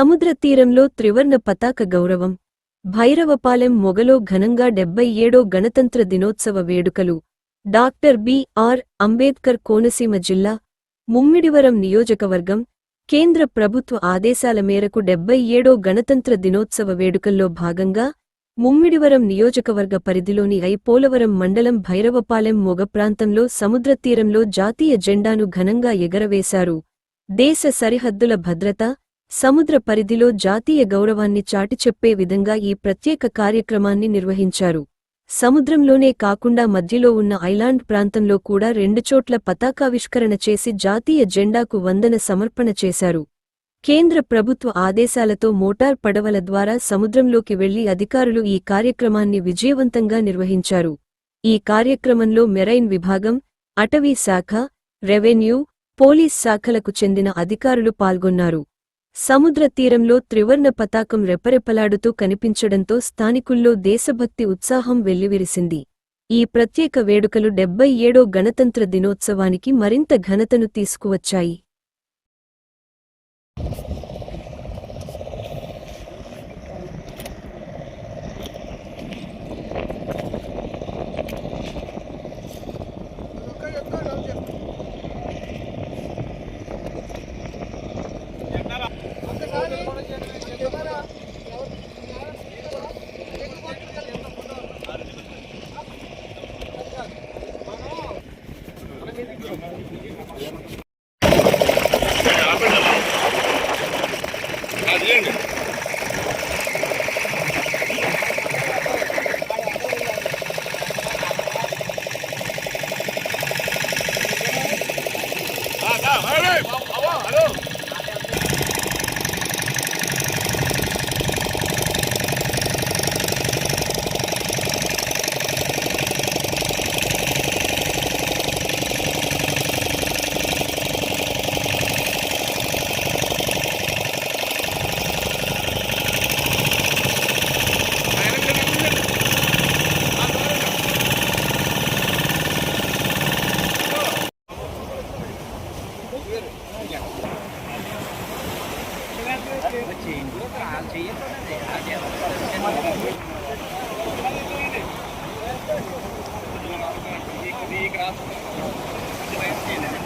సముద్ర తీరంలో త్రివర్ణ పతాక గౌరవం. భైరవపాలెం మొగలో ఘనంగా డెబ్బై ఏడో గణతంత్ర దినోత్సవ వేడుకలు. Doctor B.R.. అంబేద్కర్ కోనసీమ జిల్లా ముమ్మిడివరం నియోజకవర్గం. కేంద్ర ప్రభుత్వ ఆదేశాల మేరకు డెబ్బై ఏడో గణతంత్ర దినోత్సవ వేడుకల్లో భాగంగా ముమ్మిడివరం నియోజకవర్గ పరిధిలోని ఐ పోలవరం మండలం భైరవపాలెం మొగ ప్రాంతంలో సముద్ర తీరంలో జాతీయ జెండాను ఘనంగా ఎగరవేశారు. దేశ సరిహద్దుల భద్రత సముద్ర పరిధిలో జాతీయ గౌరవాన్ని చాటిచెప్పే విధంగా ఈ ప్రత్యేక కార్యక్రమాన్ని నిర్వహించారు. సముద్రంలోనే కాకుండా మధ్యలో ఉన్న ఐలాండ్ ప్రాంతంలో కూడా రెండు చోట్ల పతాకావిష్కరణ చేసి జాతీయ జెండాకు వందన సమర్పణ చేశారు. కేంద్ర ప్రభుత్వ ఆదేశాలతో మోటార్ పడవల ద్వారా సముద్రంలోకి వెళ్ళి అధికారులు ఈ కార్యక్రమాన్ని విజయవంతంగా నిర్వహించారు. ఈ కార్యక్రమంలో మెరైన్ విభాగం అటవీ శాఖ రెవెన్యూ పోలీస్ శాఖలకు చెందిన అధికారులు పాల్గొన్నారు. సముద్ర తీరంలో త్రివర్ణ పతాకం రెపరెపలాడుతూ కనిపించడంతో స్థానికుల్లో దేశభక్తి ఉత్సాహం వెల్లివిరిసింది. ఈ ప్రత్యేక వేడుకలు డెబ్బై ఏడో గణతంత్ర దినోత్సవానికి మరింత ఘనతను తీసుకువచ్చాయి. alô. చేయండి. చేయండి